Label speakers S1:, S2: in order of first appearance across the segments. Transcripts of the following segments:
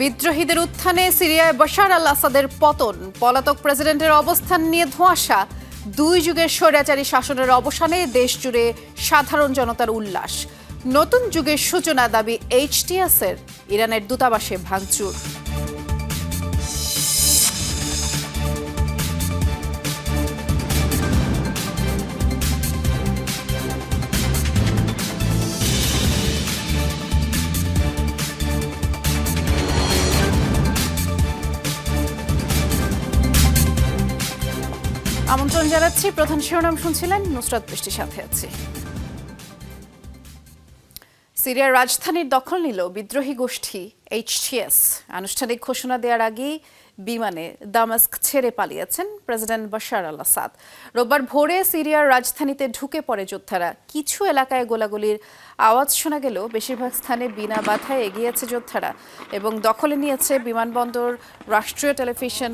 S1: বিদ্রোহীদের উত্থানে সিরিয়ায় বশার আল আসাদের পতন। পলাতক প্রেসিডেন্টের অবস্থান নিয়ে ধোঁয়াশা। দুই যুগের স্বৈরাচারী শাসনের অবসানে দেশ জুড়ে সাধারণ জনতার উল্লাস। নতুন যুগের সূচনা দাবি এইচটিএসের। ইরানের দূতাবাসে ভাঙচুর। আমন্ত্রণ জানাচ্ছি। প্রধান শিরোনাম শুনছিলেন নুসরাত বৃষ্টির সাথে আছি। সিরিয়ার রাজধানীর দখল নিল বিদ্রোহী গোষ্ঠী এইচটিএস আনুষ্ঠানিক ঘোষণা দেওয়ার আগেই বিমানে দামাস্ক ছেড়ে পালিয়েছেন প্রেসিডেন্ট বাশার আল আসাদ রোববার ভোরে সিরিয়ার রাজধানীতে ঢুকে পড়ে যোদ্ধারা। কিছু এলাকায় গোলাগুলির আওয়াজ শোনা গেলেও বেশিরভাগ স্থানে বিনা বাধায় এগিয়েছে যোদ্ধারা এবং দখলে নিয়েছে বিমানবন্দর, রাষ্ট্রীয় টেলিভিশন,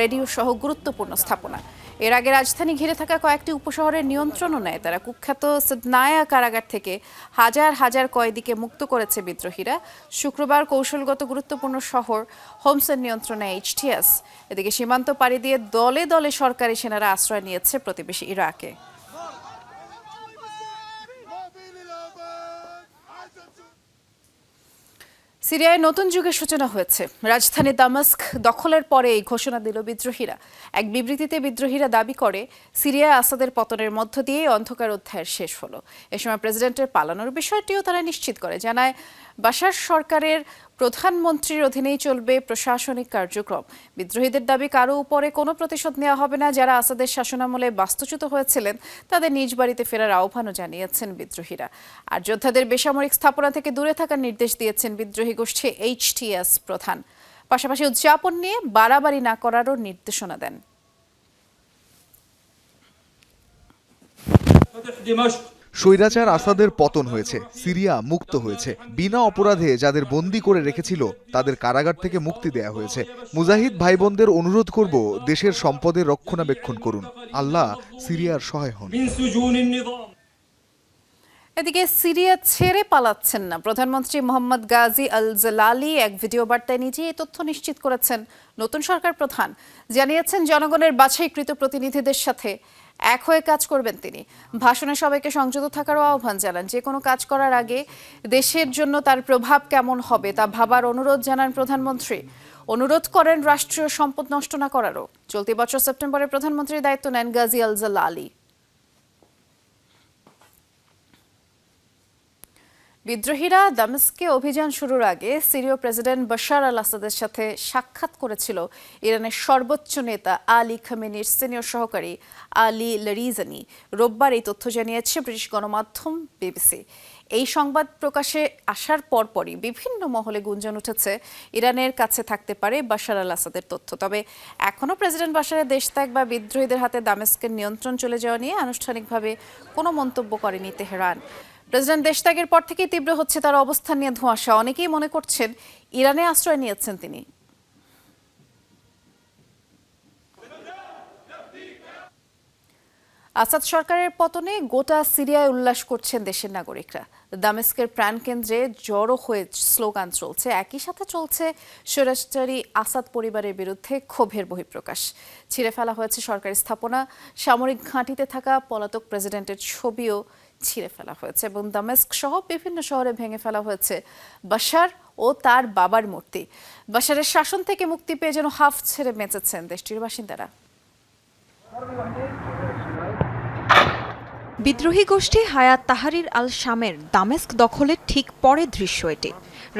S1: রেডিও সহ গুরুত্বপূর্ণ স্থাপনা। এর আগে রাজধানী ঘিরে থাকা কয়েকটি উপশহরের নিয়ন্ত্রণও নেয় তারা। কুখ্যাত সিদনায়া কারাগার থেকে হাজার হাজার কয়েদিকে মুক্ত করেছে বিদ্রোহীরা। শুক্রবার কৌশলগত গুরুত্বপূর্ণ শহর হোমসের নিয়ন্ত্রণে এইচটিএস এদিকে সীমান্ত পাড়ি দিয়ে দলে দলে সরকারি সেনারা আশ্রয় নিয়েছে প্রতিবেশী ইরাকে। সিরিয়ায় নতুন যুগের সূচনা হয়েছে। রাজধানী দামাস্ক দখলের পরে এই ঘোষণা দিল বিদ্রোহীরা। এক বিবৃতিতে বিদ্রোহীরা দাবি করে, সিরিয়ায় আসাদের পতনের মধ্য দিয়ে অন্ধকার অধ্যায়ের শেষ হলো। এ সময় প্রেসিডেন্টের পালানোর বিষয়টিও তারা নিশ্চিত করে। জানায় বাশার সরকারের প্রধানমন্ত্রীর অধীনেই চলবে প্রশাসনিক কার্যক্রম। বিদ্রোহীদের দাবি, কারও উপরে কোনো প্রতিশোধ নেওয়া হবে না। যারা আসাদের শাসনামলে বাস্তুচ্যুত হয়েছিলেন, তাদের নিজ বাড়িতে ফেরার আহ্বানও জানিয়েছেন বিদ্রোহীরা। আর যোদ্ধাদের বেসামরিক স্থাপনা থেকে দূরে থাকার নির্দেশ দিয়েছেন বিদ্রোহী গোষ্ঠী এইচটিএস প্রধান। পাশাপাশি উদযাপন নিয়ে বাড়াবাড়ি না করারও নির্দেশনা দেন।
S2: স্বৈরাচার আসাদের পতন হয়েছে, সিরিয়া মুক্ত হয়েছে। বিনা অপরাধে যাদের বন্দি করে রেখেছিল, তাদের কারাগার থেকে মুক্তি দেয়া হয়েছে। মুজাহিদ ভাই বোনদের অনুরোধ করব, দেশের সম্পদের রক্ষণাবেক্ষণ করুন। আল্লাহ সিরিয়ার সহায় হন।
S1: এদিকে সিরিয়া ছেড়ে পালাচ্ছেন না। প্রধানমন্ত্রী মোহাম্মদ গাজী আল জালালি এক ভিডিও বার্তায় নিজে এই তথ্য নিশ্চিত করেছেন। নতুন সরকার প্রধান। জানিয়েছেন, জনগণের বাছাইকৃত প্রতিনিধিদের সাথে এক হয়ে কাজ করবেন তিনি। ভাষণে সবাইকে সংযত থাকারও আহ্বান জানান। যে কোনো কাজ করার আগে দেশের জন্য তার প্রভাব কেমন হবে তা ভাবার অনুরোধ জানান প্রধানমন্ত্রী। অনুরোধ করেন রাষ্ট্রীয় সম্পদ নষ্ট না করারও। চলতি বছর সেপ্টেম্বরে প্রধানমন্ত্রীর দায়িত্ব নেন গাজী আল। জালালি বিদ্রোহীরা দামেস্কে অভিযান শুরুর আগে সিরীয় প্রেসিডেন্ট বাশার আল আসাদের সাথে সাক্ষাৎ করেছিল ইরানের সর্বোচ্চ নেতা আলী খামেনির সিনিয়র সহকারী আলী লরিজানি। রোববার এই তথ্য জানিয়েছে ব্রিটিশ গণমাধ্যম বিবিসি। এই সংবাদ প্রকাশে আসার পরপরই বিভিন্ন মহলে গুঞ্জন উঠেছে ইরানের কাছে থাকতে পারে বাশার আল আসাদের তথ্য। তবে এখনও প্রেসিডেন্ট বাশারের দেশ ত্যাগ বা বিদ্রোহীদের হাতে দামেস্কের নিয়ন্ত্রণ চলে যাওয়া নিয়ে আনুষ্ঠানিকভাবে কোনো মন্তব্য করেনি তেহরান। প্রেসিডেন্ট দেশত্যাগের পর থেকেই তীব্র হচ্ছে তার অবস্থান নিয়ে ধোঁয়াশা। অনেকেই মনে করছেন ইরানে আশ্রয় নিয়েছেন তিনি। আসাদ সরকারের পতনে গোটা সিরিয়ায় উল্লাস করছেন দেশের নাগরিকরা। দামেস্কের প্রাণকেন্দ্রে জড়ো হয়ে স্লোগান চলছে। একই সাথে চলছে স্বরাষ্ট্রী আসাদ পরিবারের বিরুদ্ধে ক্ষোভের বহিঃপ্রকাশ। ছিঁড়ে ফেলা হয়েছে সরকারি স্থাপনা। সামরিক ঘাঁটিতে থাকা পলাতক প্রেসিডেন্টের ছবিও ছিঁড়ে ফেলা হয়েছে এবং দামেস্ক সহ বিভিন্ন শহরে ভেঙে ফেলা হয়েছে বাশার ও তার বাবার মূর্তি। বাশারের শাসন থেকে মুক্তি পেয়ে যেন হাফ ছেড়ে বেঁচেছেন দেশটির বাসিন্দারা।
S3: বিদ্রোহী গোষ্ঠী হায়াত তাহারির আল শামের দামেস্ক দখলের ঠিক পরে দৃশ্য এটি।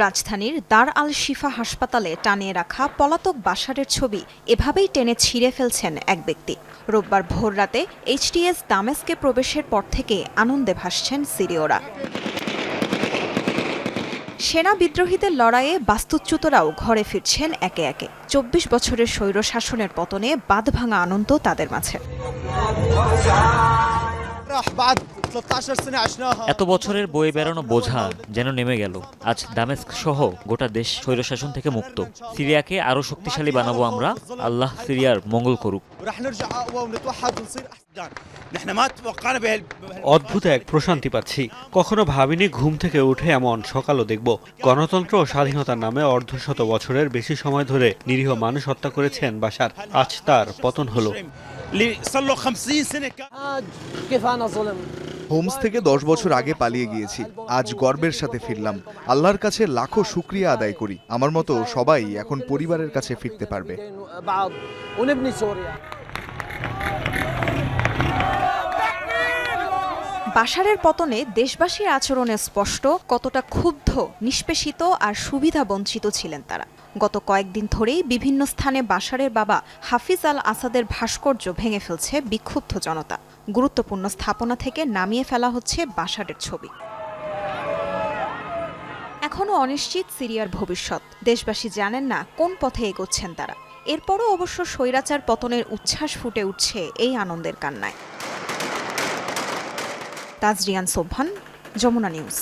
S3: রাজধানীর দার আল শিফা হাসপাতালে টানিয়ে রাখা পলাতক বাসারের ছবি এভাবেই টেনে ছিঁড়ে ফেলছেন এক ব্যক্তি। রোববার ভোররাতে এইচটিএস দামেস্কে প্রবেশের পর থেকে আনন্দে ভাসছেন সিরিয়রা। সেনা বিদ্রোহীদের লড়াইয়ে বাস্তুচ্যুতরাও ঘরে ফিরছেন একে একে। চব্বিশ বছরের স্বৈর শাসনের পতনে বাঁধভাঙা আনন্দ তাদের মাঝে।
S4: এত বছরের বই বেড়ানো বোঝা যেন নেমে গেল। আজ দামেস্ক সহ গোটা দেশ স্বৈরশাসন থেকে মুক্ত। সিরিয়াকে আরও শক্তিশালী বানাবো আমরা। আল্লাহ সিরিয়ার মঙ্গল করুক।
S5: অদ্ভুত এক প্রশান্তি পাচ্ছি। কখনো ভাবিনি ঘুম থেকে উঠে এমন সকালও দেখব। গণতন্ত্র ও স্বাধীনতার নামে অর্ধশত বছরের বেশি সময় ধরে নিরীহ মানুষ হত্যা করেছেন বাসার আজ তার পতন হলো।
S6: اللي صار له 50 سنه كان
S7: كيف انا ظلم
S2: হোমস থেকে দশ বছর আগে পালিয়ে গিয়েছি আজ গর্বের সাথে ফিরলাম আল্লাহর কাছে লাখো শুক্রিয়া আদায় করি আমার মতো সবাই এখন পরিবারের কাছে ফিরতে পারবে
S7: بعض ونبني سوريا
S3: বাশারের পতনে দেশবাসীর আচরণে স্পষ্ট কতটা ক্ষুব্ধ নিষ্পেষিত আর সুবিধা বঞ্চিত ছিলেন তারা গত কয়েকদিন ধরেই বিভিন্ন স্থানে বাশারের বাবা হাফিজ আল আসাদের ভাস্কর্য ভেঙে ফেলছে বিক্ষুব্ধ জনতা। গুরুত্বপূর্ণ স্থাপনা থেকে নামিয়ে ফেলা হচ্ছে বাশারের ছবি। এখনও অনিশ্চিত সিরিয়ার ভবিষ্যৎ। দেশবাসী জানেন না কোন পথে এগোচ্ছেন তারা। এরপরও অবশ্য স্বৈরাচার পতনের উচ্ছ্বাস ফুটে উঠছে এই আনন্দের কান্নায়। তাজরিয়ান সোভান যমুনা নিউজ।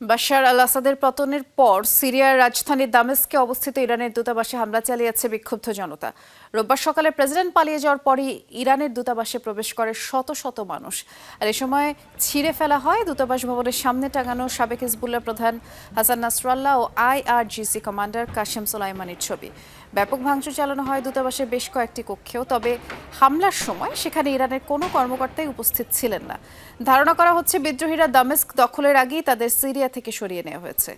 S1: বাশার আল আসাদের পতনের পর সিরিয়ার রাজধানী দামেস্কে অবস্থিত ইরানের দূতাবাসে হামলা চালিয়েছে বিক্ষুব্ধ জনতা। রোববার সকালে প্রেসিডেন্ট পালিয়ে যাওয়ার পরই ইরানের দূতাবাসে প্রবেশ করে শত শত মানুষ। আর এ সময় ছিঁড়ে ফেলা হয় দূতাবাস ভবনের সামনে টাঙানো সাবেক হিজবুল্লাহ প্রধান হাসান নাসরাল্লাহ ও আইআরজিসি কমান্ডার কাশেম সোলাইমানির ছবি। ব্যাপক ভাঙচুর চালানো হয় দূতাবাসের বেশ কয়েকটি কক্ষেও, তবে হামলার সময় সেখানে ইরানের কোনো কর্মকর্তাই উপস্থিত ছিলেন না। ধারণা করা হচ্ছে বিদ্রোহীরা দামেস্ক দখলের আগেই তাদের সিরিয়া থেকে সরিয়ে নেওয়া হয়েছে।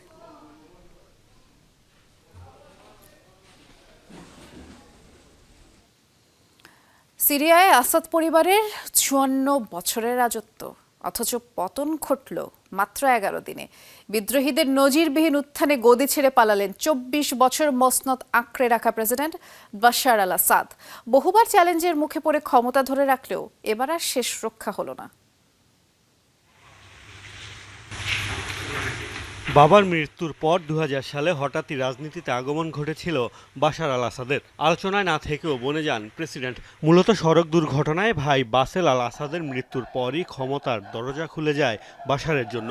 S1: সিরিয়ায় আসাদ পরিবারের চুয়ান্ন বছরের রাজত্ব, অথচ পতন ঘটল মাত্র এগারো দিনে। বিদ্রোহীদের নজিরবিহীন উত্থানে গদি ছেড়ে পালালেন চব্বিশ বছর মসনত আঁকড়ে রাখা প্রেসিডেন্ট বাশার আল আসাদ। বহুবার চ্যালেঞ্জের মুখে পড়ে ক্ষমতা ধরে রাখলেও এবার আর শেষ রক্ষা হলো না।
S5: বাবার মৃত্যুর পর দু হাজার সালে হঠাৎই রাজনীতিতে আগমন ঘটেছিল বাসার আল আসাদের। আলোচনায় না থেকেও বনে যান প্রেসিডেন্ট। মূলত সড়ক দুর্ঘটনায় ভাই বাসেল আল আসাদের মৃত্যুর পরই ক্ষমতার দরজা খুলে যায় বাসারের জন্য।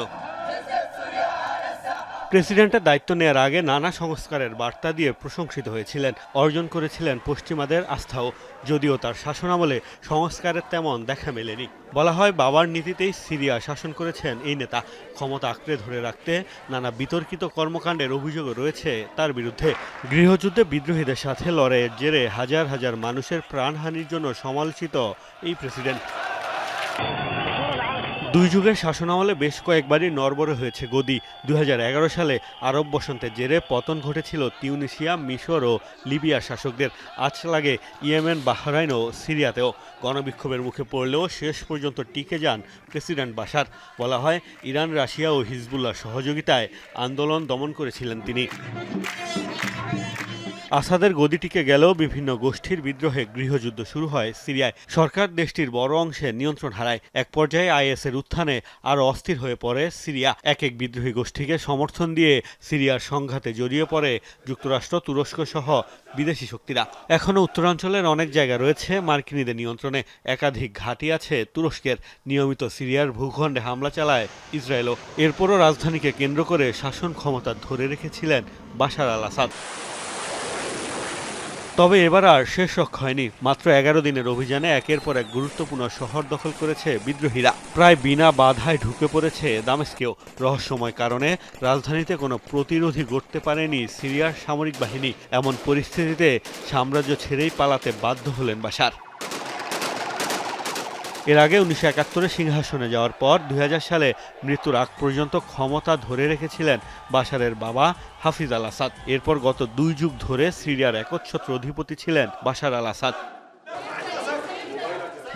S5: প্রেসিডেন্টের দায়িত্ব নেওয়ার আগে নানা সংস্কারের বার্তা দিয়ে প্রশংসিত হয়েছিলেন, অর্জন করেছিলেন পশ্চিমাদের আস্থাও, যদিও তার শাসনামলে সংস্কারের তেমন দেখা মেলেনি। বলা হয়, বাবার নীতিতেই সিরিয়া শাসন করেছেন এই নেতা। ক্ষমতা আঁকড়ে ধরে রাখতে নানা বিতর্কিত কর্মকাণ্ডের অভিযোগও রয়েছে তার বিরুদ্ধে। গৃহযুদ্ধে বিদ্রোহীদের সাথে লড়াইয়ের জেরে হাজার হাজার মানুষের প্রাণহানির জন্য সমালোচিত এই প্রেসিডেন্ট। দুই যুগের শাসনামলে বেশ কয়েকবারই নরবরে হয়েছে গদি। দু হাজার এগারো সালে আরব বসন্তের জেরে পতন ঘটেছিল তিউনিসিয়া, মিশর ও লিবিয়ার শাসকদের। আজ লাগে ইয়েমেন, বাহরাইন ও সিরিয়াতেও। গণবিক্ষোভের মুখে পড়লেও শেষ পর্যন্ত টিকে যান প্রেসিডেন্ট বাসার বলা হয়, ইরান, রাশিয়া ও হিজবুল্লাহ সহযোগিতায় আন্দোলন দমন করেছিলেন তিনি। আসাদের গদিটিকে গেলেও বিভিন্ন গোষ্ঠীর বিদ্রোহে গৃহযুদ্ধ শুরু হয় সিরিয়ায়। সরকার দেশটির বড় অংশে নিয়ন্ত্রণ হারায়। এক পর্যায়ে আইএসের উত্থানে আরও অস্থির হয়ে পড়ে সিরিয়া। এক এক বিদ্রোহী গোষ্ঠীকে সমর্থন দিয়ে সিরিয়ার সংঘাতে জড়িয়ে পড়ে যুক্তরাষ্ট্র, তুরস্ক সহ বিদেশি শক্তিরা। এখনও উত্তরাঞ্চলের অনেক জায়গা রয়েছে মার্কিনীদের নিয়ন্ত্রণে। একাধিক ঘাঁটি আছে তুরস্কের। নিয়মিত সিরিয়ার ভূখণ্ডে হামলা চালায় ইসরায়েলও। এরপরও রাজধানীকে কেন্দ্র করে শাসন ক্ষমতা ধরে রেখেছিলেন বাশার আল আসাদ তবে এবার আর শেষ রক্ষা হয়নি। মাত্র এগারো দিনের অভিযানে একের পর এক গুরুত্বপূর্ণ শহর দখল করেছে বিদ্রোহীরা। প্রায় বিনা বাধায় ঢুকে পড়েছে দামেস্কেও। রহস্যময় কারণে রাজধানীতে কোনো প্রতিরোধী গড়তে পারেনি সিরিয়ার সামরিক বাহিনী। এমন পরিস্থিতিতে সাম্রাজ্য ছেড়েই পালাতে বাধ্য হলেন বাশার। এর আগে উনিশশো সিংহাসনে যাওয়ার পর দুই হাজার সালে মৃত্যুর আগ পর্যন্ত ক্ষমতা ধরে রেখেছিলেন বাশারের বাবা হাফিজ আল আসাদ। এরপর গত দুই যুগ ধরে সিরিয়ার একচ্ছত্র অধিপতি ছিলেন Bashar al Assad.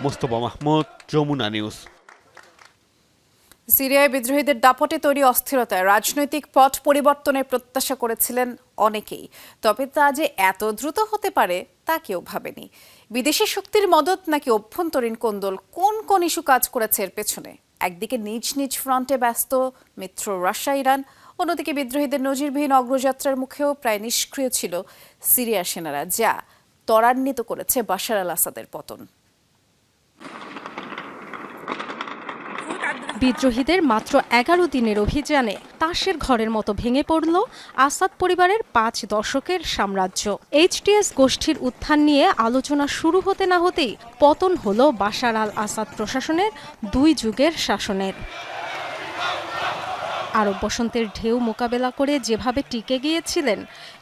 S5: Mostafa Mahmud, Jamuna news.
S1: সিরিয়ায় বিদ্রোহীদের দাপটে তৈরি অস্থিরতায় রাজনৈতিক পথ পরিবর্তনের প্রত্যাশা করেছিলেন অনেকেই। তবে তা যে এত দ্রুত হতে পারে, তা কেউ ভাবেনি। বিদেশি শক্তির মদত নাকি অভ্যন্তরীণ কোন্দল? কোন কোন ইস্যু কাজ করেছে এর পেছনে? একদিকে নিজ নিজ ফ্রন্টে ব্যস্ত মিত্র রাশিয়া, ইরান, অন্যদিকে বিদ্রোহীদের নজিরবিহীন অগ্রযাত্রার মুখেও প্রায় নিষ্ক্রিয় ছিল সিরিয়া সেনারা, যা ত্বরান্বিত করেছে বাশার আল আসাদের পতন।
S8: বিদ্রোহীদের মাত্র এগারো দিনের অভিযানে তাসের ঘরের মতো ভেঙে পড়ল আসাদ পরিবারের পাঁচ দশকের সাম্রাজ্য। এইচটিএস গোষ্ঠীর উত্থান নিয়ে আলোচনা শুরু হতে না হতেই পতন হল বাশার আল আসাদ প্রশাসনের দুই যুগের শাসনের। আরব বসন্তের ঢেউ মোকাবেলা করে যেভাবে টিকে গিয়েছিলেন,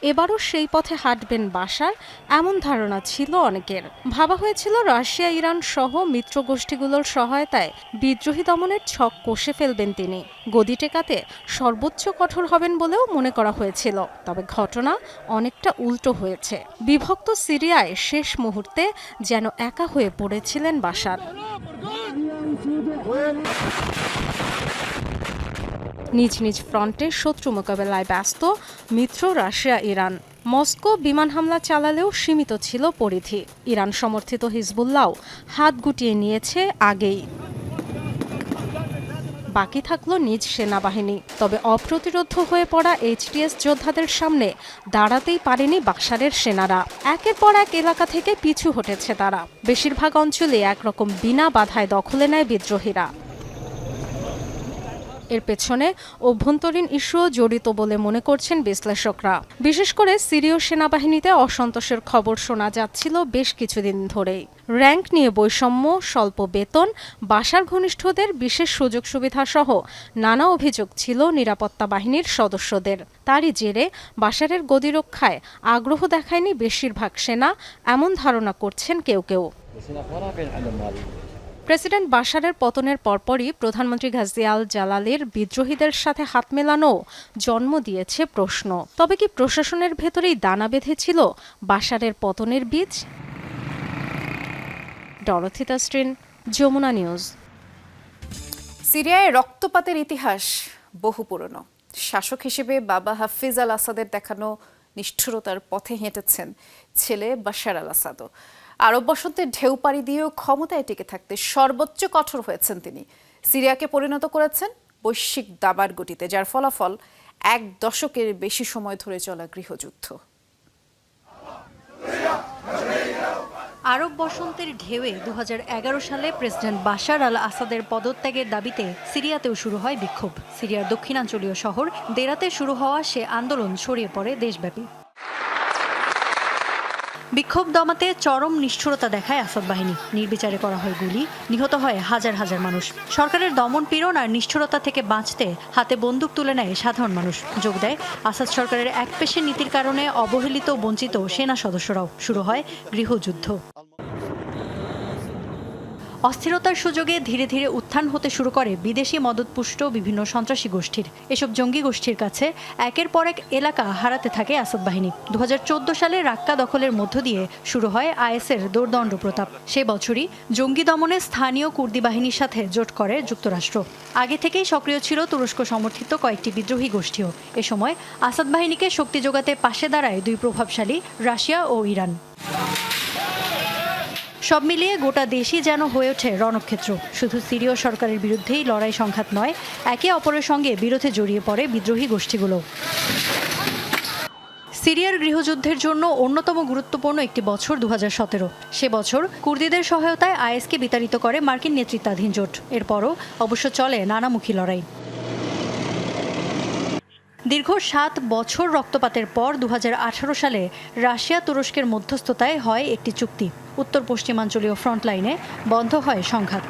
S8: এবারও সেই পথে হাঁটবেন বাসার, এমন ধারণা ছিল অনেকের। ভাবা হয়েছিল রাশিয়া, ইরান সহ মিত্র গোষ্ঠীগুলোর সহায়তায় বিদ্রোহী দমনের ছক কষে ফেলবেন তিনি। গদি টেকাতে সর্বোচ্চ কঠোর হবেন বলেও মনে করা হয়েছিল, তবে ঘটনা অনেকটা উল্টো হয়েছে। বিভক্ত সিরিয়ায় শেষ মুহূর্তে যেন একা হয়ে পড়েছিলেন বাসার। নিজ নিজ ফ্রন্টে শত্রু মোকাবেলায় ব্যস্ত, মিত্র রাশিয়া, ইরান। মস্কো বিমান হামলা চালালেও সীমিত ছিল পরিধি। ইরান সমর্থিত হিজবুল্লাহ হাত গুটিয়ে নিয়েছে আগেই। বাকি থাকল নিজ সেনাবাহিনী। তবে অপ্রতিরোধ হয়ে পড়া এইচটিএস যোদ্ধাদের সামনে দাঁড়াতেই পারেনি বাকসারের সেনারা। একের পর এক এলাকা থেকে পিছু হটেছে তারা। বেশিরভাগ অঞ্চলে একরকম বিনা বাধায় দখলে নেয় বিদ্রোহীরা। এর পেছনে অভ্যন্তরীণ ইস্যুও জড়িত বলে মনে করছেন বিশ্লেষকরা। বিশেষ করে সিরীয় সেনাবাহিনীতে অসন্তোষের খবর শোনা যাচ্ছিল বেশ কিছুদিন ধরেই। র্যাঙ্ক নিয়ে বৈষম্য, স্বল্প বেতন, বাসার ঘনিষ্ঠদের বিশেষ সুযোগ সুবিধা সহ নানা অভিযোগ ছিল নিরাপত্তা বাহিনীর সদস্যদের। তারই জেরে বাসারের গদিরক্ষায় আগ্রহ দেখায়নি বেশিরভাগ সেনা, এমন ধারণা করছেন কেউ কেউ। প্রেসিডেন্ট বাশারের পতনের পরপরই প্রধানমন্ত্রী গাজিয়াল জালালের বিদ্রোহীদের সাথে হাত মেলানো জন্ম দিয়েছে প্রশ্ন। তবে কি প্রশাসনের ভেতরেই দানা বেঁধেছিল বাশারের পতনের বীজ? যমুনা নিউজ।
S1: সিরিয়ায় রক্তপাতের ইতিহাস বহু পুরনো। শাসক হিসেবে বাবা হাফিজ আল আসাদের দেখানো নিষ্ঠুরতার পথে হেঁটেছেন ছেলে বাশার আল আসাদও। আরব বসন্তের ঢেউ পাড়ি দিয়েও ক্ষমতায় টিকে থাকতে সর্বোচ্চ কঠোর হয়েছেন তিনি। সিরিয়াকে পরিণত করেছেন বৈশ্বিক দাবার গতিতে, যার ফলাফল এক দশকের বেশি সময় ধরে চলা গৃহযুদ্ধ।
S3: আরব বসন্তের ঢেউয়ে দু হাজার এগারো সালে প্রেসিডেন্ট বাশার আল আসাদের পদত্যাগের দাবিতে সিরিয়াতেও শুরু হয় বিক্ষোভ। সিরিয়ার দক্ষিণাঞ্চলীয় শহর দেরাতে শুরু হওয়া সে আন্দোলন ছড়িয়ে পড়ে দেশব্যাপী। বিক্ষোভ দমাতে চরম নিষ্ঠুরতা দেখায় আসাদ বাহিনী। নির্বিচারে করা হয় গুলি, নিহত হয় হাজার হাজার মানুষ। সরকারের দমন পীড়ন আর নিষ্ঠুরতা থেকে বাঁচতে হাতে বন্দুক তুলে নেয় সাধারণ মানুষ। যোগ দেয়, আসাদ সরকারের একপেশে নীতির কারণে অবহেলিত বঞ্চিত সেনা সদস্যরাও। শুরু হয় গৃহযুদ্ধ। অস্থিরতার সুযোগে ধীরে ধীরে উত্থান হতে শুরু করে বিদেশি মদতপুষ্ট বিভিন্ন সন্ত্রাসী গোষ্ঠীর। এসব জঙ্গি গোষ্ঠীর কাছে একের পর এক এলাকা হারাতে থাকে আসাদ বাহিনী। দু হাজার চৌদ্দ সালে রাক্কা দখলের মধ্য দিয়ে শুরু হয় আইএসের দোর্দণ্ড প্রতাপ। সে বছরই জঙ্গি দমনে স্থানীয় কুর্দি বাহিনীর সাথে জোট করে যুক্তরাষ্ট্র। আগে থেকেই সক্রিয় ছিল তুরস্ক সমর্থিত কয়েকটি বিদ্রোহী গোষ্ঠীও। এ সময় আসাদ বাহিনীকে শক্তি যোগাতে পাশে দাঁড়ায় দুই প্রভাবশালী, রাশিয়া ও ইরান। সব মিলিয়ে গোটা দেশই যেন হয়ে ওঠে রণক্ষেত্র। শুধু সিরীয় সরকারের বিরুদ্ধেই লড়াই সংঘাত নয়, একে অপরের সঙ্গে বিরোধে জড়িয়ে পড়ে বিদ্রোহী গোষ্ঠীগুলো। সিরিয়ার গৃহযুদ্ধের জন্য অন্যতম গুরুত্বপূর্ণ একটি বছর দু হাজার সতেরো। সে বছর কুর্দিদের সহায়তায় আইএসকে বিতাড়িত করে মার্কিন নেতৃত্বাধীন জোট। এরপরও অবশ্য চলে নানামুখী লড়াই। দীর্ঘ সাত বছর রক্তপাতের পর দু হাজার আঠারো সালে রাশিয়া তুরস্কের মধ্যস্থতায় হয় একটি চুক্তি। উত্তর পশ্চিমাঞ্চলীয় ফ্রন্টলাইনে বন্ধ হয় সংঘাত।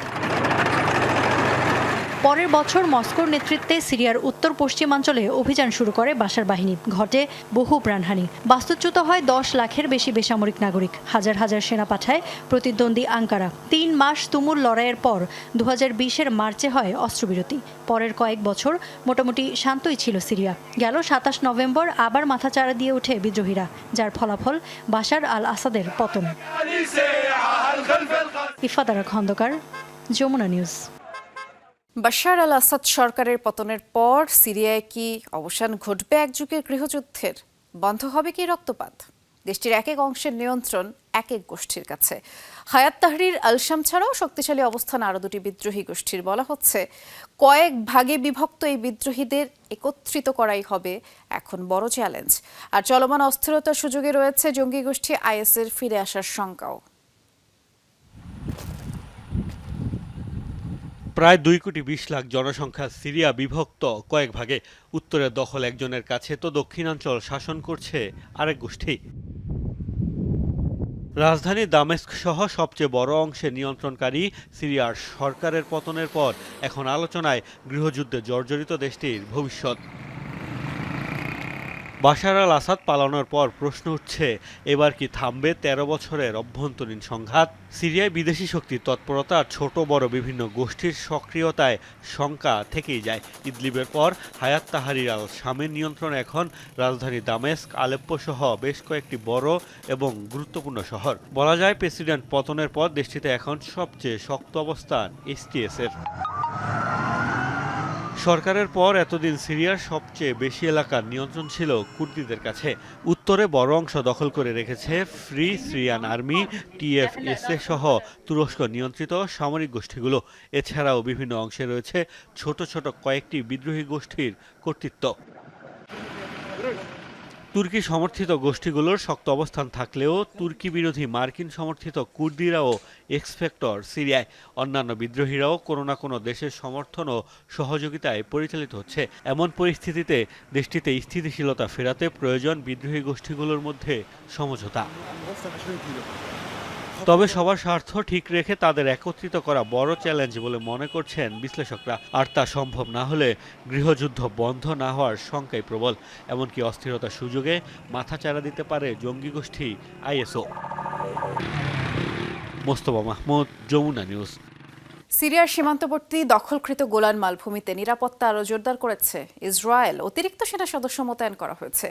S3: পরের বছর মস্কোর নেতৃত্বে সিরিয়ার উত্তর পশ্চিমাঞ্চলে অভিযান শুরু করে বাসার বাহিনী। ঘটে বহু প্রাণহানি। বাস্তুচ্যুত হয় দশ লাখের বেশি বেসামরিক নাগরিক। হাজার হাজার সেনা পাঠায় প্রতিদ্বন্দ্বী আঙ্কারা। তিন মাস তুমুল লড়াইয়ের পর দু বিশের মার্চে হয় অস্ত্রবিরতি। পরের কয়েক বছর মোটামুটি শান্তই ছিল সিরিয়া। গেল সাতাশ নভেম্বর আবার মাথাচাড়া দিয়ে ওঠে বিদ্রোহীরা, যার ফলাফল বাশার আল আসাদের পতন Ifadara Khandaker, Jamuna news.
S1: Bashar al Assad সরকারের পতনের পর সিরিয়ায় কি অবসান ঘটবে এক যুগের গৃহযুদ্ধের? বন্ধ হবে কি রক্তপাত? দেশটির এক এক অংশের নিয়ন্ত্রণ এক এক গোষ্ঠীর কাছে। হায়াত তাহরির আলসাম ছাড়াও শক্তিশালী অবস্থান আরও দুটি বিদ্রোহী গোষ্ঠীর বলা হচ্ছে। কয়েক ভাগে বিভক্ত এই বিদ্রোহীদের একত্রিত করাই হবে এখন বড় চ্যালেঞ্জ। আর চলমান অস্থিরতার সুযোগে রয়েছে জঙ্গি গোষ্ঠী আইএসের ফিরে আসার শঙ্কাও।
S5: প্রায় দুই কোটি বিশ লাখ জনসংখ্যা সিরিয়া বিভক্ত কয়েক ভাগে। উত্তরের দখল একজনের কাছে তো দক্ষিণাঞ্চল শাসন করছে আরেক গোষ্ঠী। রাজধানী দামেস্ক সহ সবচেয়ে বড় অংশে নিয়ন্ত্রণকারী সিরিয়ার সরকারের পতনের পর এখন আলোচনায় গৃহযুদ্ধে জর্জরিত দেশটির ভবিষ্যৎ। বাশার আল আসাদ পালানোর পর প্রশ্ন উঠছে, এবার কি থামবে ১৩ বছরের অভ্যন্তরীণ সংঘাত? সিরিয়ায় বিদেশি শক্তির তৎপরতা, ছোট, বড় বিভিন্ন গোষ্ঠীর সক্রিয়তায় শঙ্কা থেকেই যায়। ইদলিবের পর হায়াত তাহারির আল শামের নিয়ন্ত্রণে এখন রাজধানী দামেস্ক, আলেপ্পো সহ বেশ কয়েকটি বড় এবং গুরুত্বপূর্ণ শহর। বলা যায় প্রেসিডেন্ট পতনের পর দেশটিতে এখন সবচেয়ে শক্ত অবস্থান এসটিএস এর। সরকারের পর এতদিন সিরিয়ার সবচেয়ে বেশি এলাকার নিয়ন্ত্রণ ছিল কুর্দিদের কাছে। উত্তরে বড় অংশ দখল করে রেখেছে ফ্রি সিরিয়ান আর্মি, টিএফএসএ সহ তুরস্ক নিয়ন্ত্রিত সামরিক গোষ্ঠীগুলো। এছাড়াও বিভিন্ন অংশে রয়েছে ছোট ছোট কয়েকটি বিদ্রোহী গোষ্ঠীর কর্তৃত্ব। তুর্কি সমর্থিত গোষ্ঠীগুলোর শক্ত অবস্থান থাকলেও তুর্কি বিরোধী মার্কিন সমর্থিত কুর্দিরাও এক্সপেক্টর সিরিয়ায়। অন্যান্য বিদ্রোহীরাও কোনো না কোনো দেশের সমর্থন ও সহযোগিতায় পরিচালিত হচ্ছে। এমন পরিস্থিতিতে দেশটিতে স্থিতিশীলতা ফেরাতে প্রয়োজন বিদ্রোহী গোষ্ঠীগুলোর মধ্যে সমঝোতা। তবে সবার স্বার্থ ঠিক রেখে তাদের একত্রিত করা বড় চ্যালেঞ্জ বলে মনে করছেন বিশ্লেষকরা। আর তা সম্ভব না হলে গৃহযুদ্ধ বন্ধ না হওয়ার শঙ্কাই প্রবল। এমনকি অস্থিরতার সুযোগে মাথাচাড়া দিতে পারে জঙ্গি গোষ্ঠী আইএসও। মোস্তফা মাহমুদ, যমুনা নিউজ।
S1: সিরিয়ার সীমান্তবর্তী দখলকৃত গোলান মালভূমিতে নিরাপত্তা আরও জোরদার করেছে ইসরায়েল। অতিরিক্ত সেনা সদস্য মোতায়েন করা হয়েছে।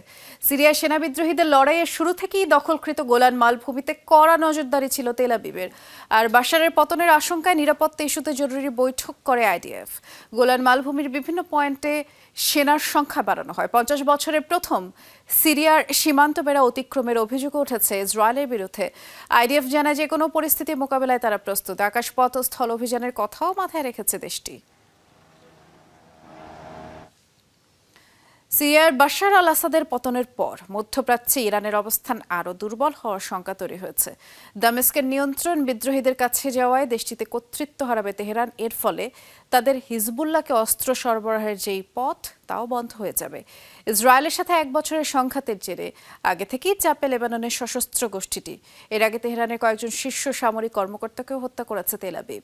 S1: সিরিয়ার সেনা বিদ্রোহীদের লড়াইয়ের শুরু থেকেই দখলকৃত গোলান মালভূমিতে কড়া নজরদারি ছিল তেলাবিবের আর বাশারের পতনের আশঙ্কায় নিরাপত্তা ইস্যুতে জরুরি বৈঠক করে আইডিএফ। গোলান মালভূমির বিভিন্ন পয়েন্টে সেনার সংখ্যা বাড়ানো হয়। পঞ্চাশ বছরের প্রথম সিরিয়ার সীমান্ত বেড়া অতিক্রমের অভিযোগ উঠেছে ইসরায়েলের বিরুদ্ধে। আইডিএফ জানায় যে কোনো পরিস্থিতি মোকাবেলায় তারা প্রস্তুত। আকাশপথ ও স্থল অভিযানের কথাও মাথায় রেখেছে দেশটি। সিরিয়ার বাশার আল আসাদের পতনের পর মধ্যপ্রাচ্যে ইরানের অবস্থান আরও দুর্বল হওয়ার শঙ্কা তৈরি হয়েছে। দামেস্কের নিয়ন্ত্রণ বিদ্রোহীদের কাছে যাওয়ায় দেশটিতে কর্তৃত্ব হারাবে তেহরান। এর ফলে তাদের হিজবুল্লাহকে অস্ত্র সরবরাহের যেই পথ, তাও বন্ধ হয়ে যাবে। ইসরায়েলের সাথে এক বছরের সংঘাতের জেরে আগে থেকেই চাপে লেবাননের সশস্ত্র গোষ্ঠীটি। এর আগে তেহরানের কয়েকজন শীর্ষ সামরিক কর্মকর্তাকেও হত্যা করেছে তেল আবিব।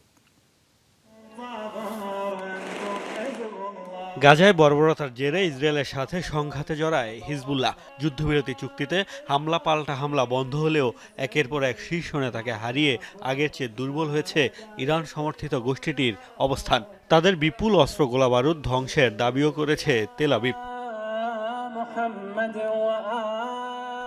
S5: গাজায় বর্বরতার জেরে ইসরায়েলের সাথে সংঘাতে জড়ায় হিজবুল্লাহ। যুদ্ধবিরতি চুক্তিতে হামলা পাল্টা হামলা বন্ধ হলেও একের পর এক শীর্ষ নেতাকে হারিয়ে আগের চেয়ে দুর্বল হয়েছে ইরান সমর্থিত গোষ্ঠীটির অবস্থান। তাদের বিপুল অস্ত্র গোলাবারুদ ধ্বংসের দাবিও করেছে তেল আবিব।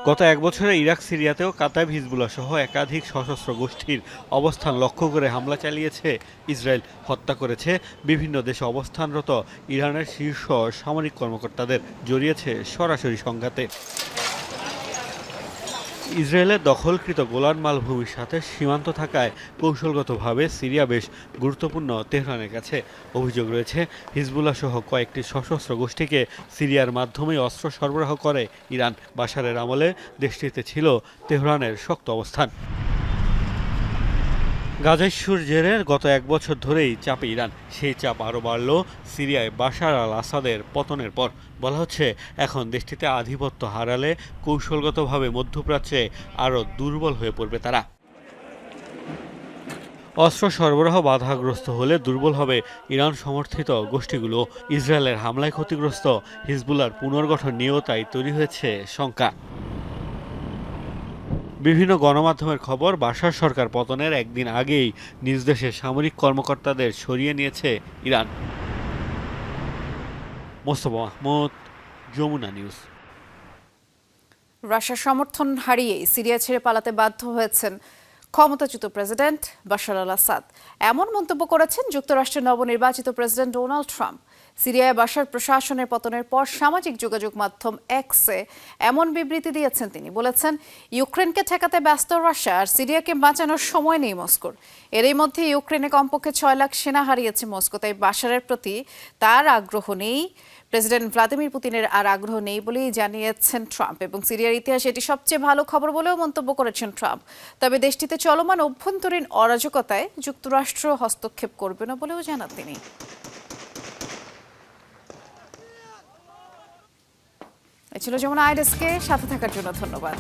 S5: গত এক বছরে ইরাক, সিরিয়াতেও কাতাব হিজবুল্লাহ সহ একাধিক সশস্ত্র গোষ্ঠীর অবস্থান লক্ষ্য করে হামলা চালিয়েছে ইসরায়েল। হত্যা করেছে বিভিন্ন দেশে অবস্থানরত ইরানের শীর্ষ সামরিক কর্মকর্তাদের, জড়িয়েছে সরাসরি সংঘাতে। ইসরায়েলের দখলকৃত গোলান মালভূমির সাথে সীমান্ত থাকায় কৌশলগতভাবে সিরিয়া বেশ গুরুত্বপূর্ণ তেহরানের কাছে অভিযোগ রয়েছে। হিজবুল্লাহ সহ কয়েকটি সশস্ত্র গোষ্ঠীকে সিরিয়ার মাধ্যমে অস্ত্র সরবরাহ করে ইরান। বাশারের আমলে দেশটিতে ছিল তেহরানের শক্ত অবস্থান। গাজাইশুর জেরে গত এক বছর ধরেই চাপে ইরান। সেই চাপ আরও বাড়ল সিরিয়ায় বাশার আল আসাদের পতনের পর। বলা হচ্ছে, এখন দেশটিতে আধিপত্য হারালে কৌশলগতভাবে মধ্যপ্রাচ্যে আরও দুর্বল হয়ে পড়বে তারা। অস্ত্র সরবরাহ বাধাগ্রস্ত হলে দুর্বল হবে ইরান সমর্থিত গোষ্ঠীগুলো। ইসরায়েলের হামলায় ক্ষতিগ্রস্ত হিজবুল্লার পুনর্গঠন নিয়েও তাই তৈরি হয়েছে শঙ্কা। বিভিন্ন গণমাধ্যমের খবর বাশার সরকার পতনের একদিন আগেই নিজ দেশের সামরিক কর্মকর্তাদের সরিয়ে নিয়েছে ইরান। মোস্তফা মাহমুদ, যমুনা নিউজ।
S1: রাশিয়ার সমর্থন হারিয়েই সিরিয়া ছেড়ে পালাতে বাধ্য হয়েছেন ক্ষমতাচ্যুত প্রেসিডেন্ট বাশার আল আসাদ। এমন মন্তব্য করেছেন যুক্তরাষ্ট্রের নবনির্বাচিত প্রেসিডেন্ট ডোনাল্ড ট্রাম্প। সিরিয়ায় বাসার প্রশাসনের পতনের পর সামাজিক যোগাযোগ মাধ্যম এক্সে এমন বিবৃতি দিয়েছেন তিনি। বলেছেন, ইউক্রেনকে ঠেকাতে ব্যস্ত রাশিয়া আর সিরিয়াকে বাঁচানোর সময় নেই মস্কোর। এরই মধ্যে ইউক্রেনে কমপক্ষে ছয় লাখ সেনা হারিয়েছে মস্কো, তাই বাশারের প্রতি তার আগ্রহ নেই। প্রেসিডেন্ট ভ্লাদিমির পুতিনের আর আগ্রহ নেই বলেই জানিয়েছেন ট্রাম্প এবং সিরিয়ার ইতিহাসে এটি সবচেয়ে ভালো খবর বলেও মন্তব্য করেছেন ট্রাম্প। তবে দেশটিতে চলমান অভ্যন্তরীণ অরাজকতায় যুক্তরাষ্ট্র হস্তক্ষেপ করবে না বলেও জানান তিনি। এ ছিল যেমন আইডেস্কে সাথে থাকার জন্য ধন্যবাদ।